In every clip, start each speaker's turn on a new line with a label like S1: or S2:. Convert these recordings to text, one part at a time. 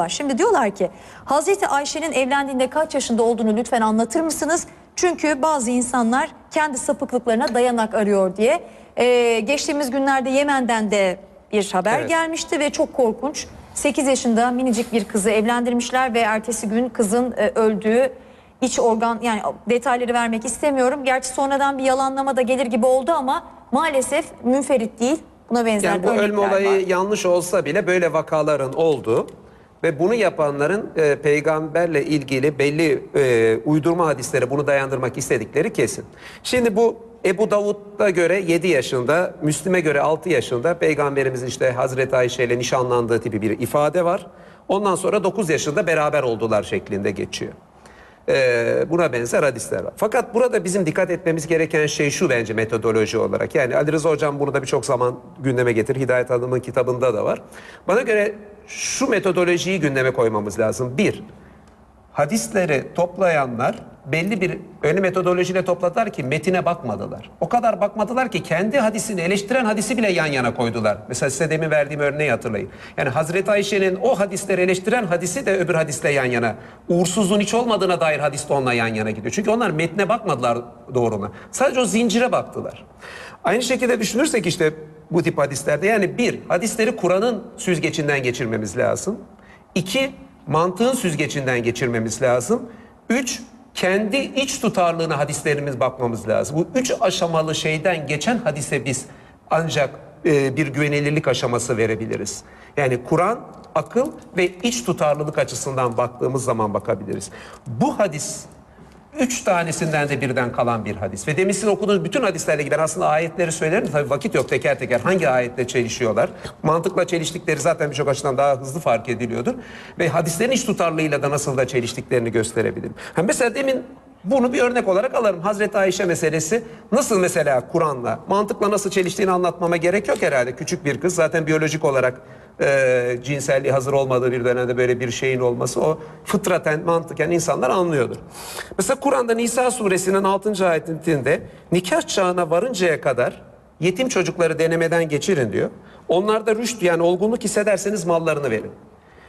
S1: var. Şimdi diyorlar ki Hazreti Ayşe'nin evlendiğinde kaç yaşında olduğunu lütfen anlatır mısınız? Çünkü bazı insanlar kendi sapıklıklarına dayanak arıyor diye. Ee, geçtiğimiz günlerde Yemen'den de bir haber
S2: Evet.
S1: gelmişti ve çok korkunç. 8 yaşında minicik bir kızı evlendirmişler ve ertesi gün kızın e, öldüğü iç organ yani detayları vermek istemiyorum. Gerçi sonradan bir yalanlama da gelir gibi oldu ama maalesef münferit değil. Buna benzer
S2: Yani bu ölme olayı
S1: var.
S2: yanlış olsa bile böyle vakaların olduğu ve bunu yapanların e, peygamberle ilgili belli e, uydurma hadisleri bunu dayandırmak istedikleri kesin. Şimdi bu Ebu Davud'a göre 7 yaşında, Müslim'e göre 6 yaşında peygamberimizin işte Hazreti Ayşe ile nişanlandığı tipi bir ifade var. Ondan sonra 9 yaşında beraber oldular şeklinde geçiyor. Ee, buna benzer hadisler var. Fakat burada bizim dikkat etmemiz gereken şey şu bence metodoloji olarak. Yani Ali Rıza Hocam bunu da birçok zaman gündeme getir. Hidayet Hanım'ın kitabında da var. Bana göre şu metodolojiyi gündeme koymamız lazım. Bir, hadisleri toplayanlar belli bir öyle metodolojiyle topladılar ki metine bakmadılar. O kadar bakmadılar ki kendi hadisini eleştiren hadisi bile yan yana koydular. Mesela size demin verdiğim örneği hatırlayın. Yani Hazreti Ayşe'nin o hadisleri eleştiren hadisi de öbür hadisle yan yana. Uğursuzluğun hiç olmadığına dair hadis de onunla yan yana gidiyor. Çünkü onlar metne bakmadılar doğruna. Sadece o zincire baktılar. Aynı şekilde düşünürsek işte bu tip hadislerde yani bir, hadisleri Kur'an'ın süzgecinden geçirmemiz lazım. İki, mantığın süzgecinden geçirmemiz lazım. Üç, kendi iç tutarlığına hadislerimiz bakmamız lazım. Bu üç aşamalı şeyden geçen hadise biz ancak e, bir güvenilirlik aşaması verebiliriz. Yani Kur'an, akıl ve iç tutarlılık açısından baktığımız zaman bakabiliriz. Bu hadis Üç tanesinden de birden kalan bir hadis. Ve demin siz okuduğunuz bütün hadislerle ilgili ben aslında ayetleri söylerim. Tabii vakit yok teker teker. Hangi ayetle çelişiyorlar? Mantıkla çeliştikleri zaten birçok açıdan daha hızlı fark ediliyordur. Ve hadislerin iç tutarlığıyla da nasıl da çeliştiklerini gösterebilirim. Ha mesela demin bunu bir örnek olarak alırım. Hazreti Ayşe meselesi nasıl mesela Kur'an'la, mantıkla nasıl çeliştiğini anlatmama gerek yok herhalde. Küçük bir kız zaten biyolojik olarak e, cinselliği hazır olmadığı bir dönemde böyle bir şeyin olması o fıtraten mantıken insanlar anlıyordur. Mesela Kur'an'da Nisa suresinin 6. ayetinde nikah çağına varıncaya kadar yetim çocukları denemeden geçirin diyor. Onlarda rüşt yani olgunluk hissederseniz mallarını verin.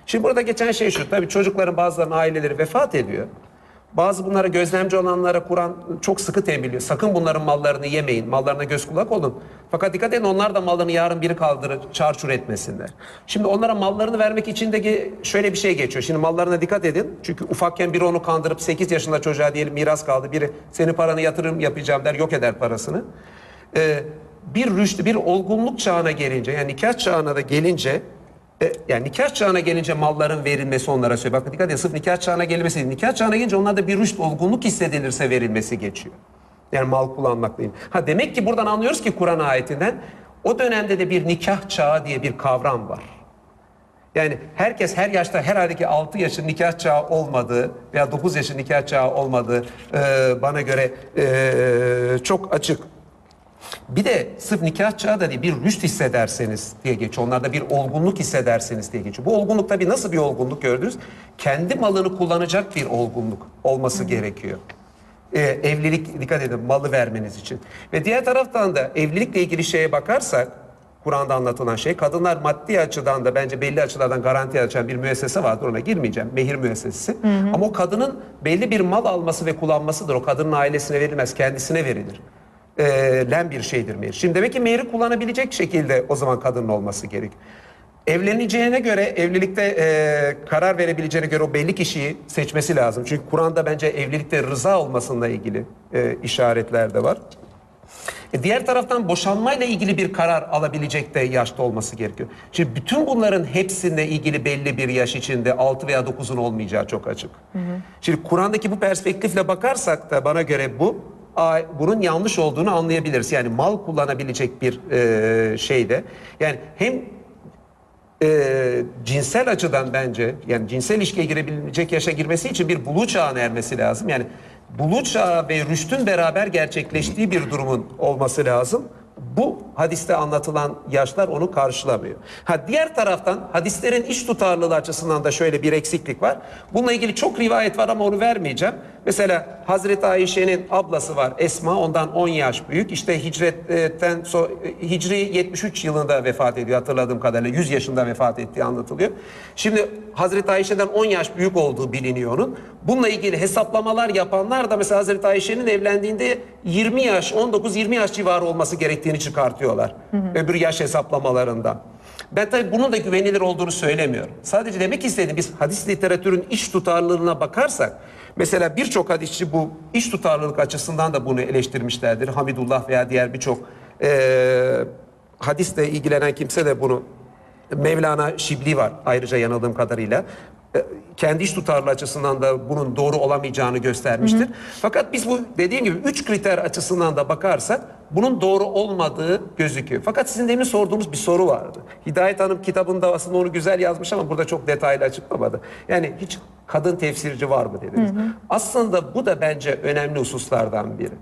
S2: Şimdi burada geçen şey şu tabii çocukların bazılarının aileleri vefat ediyor. Bazı bunlara gözlemci olanlara Kur'an çok sıkı tembihliyor. Sakın bunların mallarını yemeyin. Mallarına göz kulak olun. Fakat dikkat edin onlar da mallarını yarın biri kaldırır, çarçur etmesinler. Şimdi onlara mallarını vermek için de şöyle bir şey geçiyor. Şimdi mallarına dikkat edin. Çünkü ufakken biri onu kandırıp 8 yaşında çocuğa diyelim miras kaldı. Biri senin paranı yatırım yapacağım der yok eder parasını. Ee, bir rüştü, bir olgunluk çağına gelince yani nikah çağına da gelince e, yani nikah çağına gelince malların verilmesi onlara söylüyor. Bakın dikkat edin sırf nikah çağına gelmesi değil. Nikah çağına gelince onlarda bir rüşt olgunluk hissedilirse verilmesi geçiyor. Yani mal kullanmak değil. Ha demek ki buradan anlıyoruz ki Kur'an ayetinden o dönemde de bir nikah çağı diye bir kavram var. Yani herkes her yaşta herhalde ki 6 yaşın nikah çağı olmadığı veya 9 yaşın nikah çağı olmadığı e, bana göre e, çok açık. Bir de sırf nikah çağı da değil bir rüşt hissederseniz diye geçiyor. Onlarda bir olgunluk hissederseniz diye geçiyor. Bu olgunluk tabii nasıl bir olgunluk gördünüz? Kendi malını kullanacak bir olgunluk olması gerekiyor. Ee, evlilik dikkat edin malı vermeniz için. Ve diğer taraftan da evlilikle ilgili şeye bakarsak Kur'an'da anlatılan şey kadınlar maddi açıdan da bence belli açılardan garanti açan bir müessese vardır ona girmeyeceğim. Mehir müessesesi. Ama o kadının belli bir mal alması ve kullanmasıdır. O kadının ailesine verilmez kendisine verilir len bir şeydir mehir. Şimdi demek ki mehri kullanabilecek şekilde o zaman kadının olması gerek. Evleneceğine göre evlilikte e, karar verebileceğine göre o belli kişiyi seçmesi lazım. Çünkü Kur'an'da bence evlilikte rıza olmasıyla ilgili e, işaretler de var. E, diğer taraftan boşanmayla ilgili bir karar alabilecek de yaşta olması gerekiyor. Şimdi bütün bunların hepsine ilgili belli bir yaş içinde 6 veya 9'un olmayacağı çok açık. Şimdi Kur'an'daki bu perspektifle bakarsak da bana göre bu bunun yanlış olduğunu anlayabiliriz. Yani mal kullanabilecek bir e, şeyde. Yani hem e, cinsel açıdan bence yani cinsel ilişkiye girebilecek yaşa girmesi için bir buluğ çağına ermesi lazım. Yani buluğ çağı ve rüştün beraber gerçekleştiği bir durumun olması lazım. Bu hadiste anlatılan yaşlar onu karşılamıyor. Ha diğer taraftan hadislerin iç tutarlılığı açısından da şöyle bir eksiklik var. Bununla ilgili çok rivayet var ama onu vermeyeceğim. Mesela Hazreti Ayşe'nin ablası var Esma ondan 10 yaş büyük. İşte hicretten sonra Hicri 73 yılında vefat ediyor hatırladığım kadarıyla 100 yaşında vefat ettiği anlatılıyor. Şimdi Hazreti Ayşe'den 10 yaş büyük olduğu biliniyor onun. Bununla ilgili hesaplamalar yapanlar da mesela Hazreti Ayşe'nin evlendiğinde 20 yaş 19-20 yaş civarı olması gerektiğini çıkartıyorlar. Öbür yaş hesaplamalarından. Ben tabii bunun da güvenilir olduğunu söylemiyorum. Sadece demek istediğim biz hadis literatürün iş tutarlılığına bakarsak mesela birçok hadisçi bu iş tutarlılık açısından da bunu eleştirmişlerdir. Hamidullah veya diğer birçok eee hadisle ilgilenen kimse de bunu Mevlana Şibli var ayrıca yanıldığım kadarıyla. E, Kendi iş tutarlı açısından da bunun doğru olamayacağını göstermiştir. Fakat biz bu dediğim gibi üç kriter açısından da bakarsak bunun doğru olmadığı gözüküyor. Fakat sizin demin sorduğunuz bir soru vardı. Hidayet Hanım kitabında aslında onu güzel yazmış ama burada çok detaylı açıklamadı. Yani hiç kadın tefsirci var mı dediniz. Aslında bu da bence önemli hususlardan biri.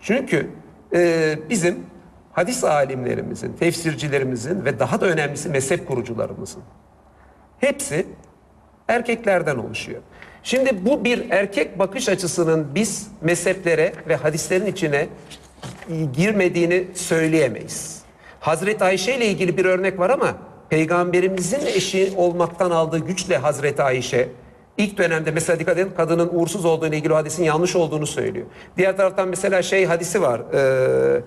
S2: Çünkü e, bizim hadis alimlerimizin, tefsircilerimizin ve daha da önemlisi mezhep kurucularımızın hepsi erkeklerden oluşuyor. Şimdi bu bir erkek bakış açısının biz mezheplere ve hadislerin içine girmediğini söyleyemeyiz. Hazreti Ayşe ile ilgili bir örnek var ama peygamberimizin eşi olmaktan aldığı güçle Hazreti Ayşe ilk dönemde mesela dikkat edin kadının uğursuz olduğu ile ilgili hadisin yanlış olduğunu söylüyor. Diğer taraftan mesela şey hadisi var. eee,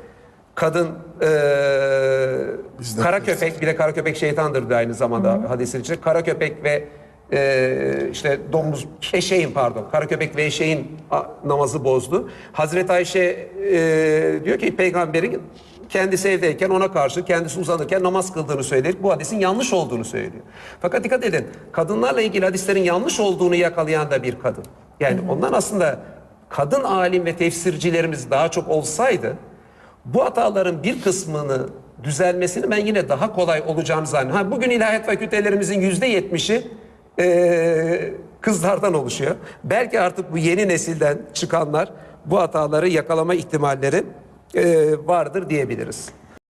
S2: kadın eee
S3: Bizde
S2: kara köpek bir de kara köpek şeytandır aynı zamanda hadisin içinde. Kara köpek ve eee, işte domuz eşeğin pardon kara köpek ve eşeğin namazı bozdu. Hazreti Ayşe eee, diyor ki peygamberin kendisi evdeyken ona karşı kendisi uzanırken namaz kıldığını söyleyerek bu hadisin yanlış olduğunu söylüyor. Fakat dikkat edin kadınlarla ilgili hadislerin yanlış olduğunu yakalayan da bir kadın. Yani ondan aslında kadın alim ve tefsircilerimiz daha çok olsaydı bu hataların bir kısmını düzelmesini ben yine daha kolay olacağını zannediyorum. Ha, bugün ilahiyat fakültelerimizin yüzde yetmişi eee, kızlardan oluşuyor. Belki artık bu yeni nesilden çıkanlar bu hataları yakalama ihtimalleri eee, vardır diyebiliriz.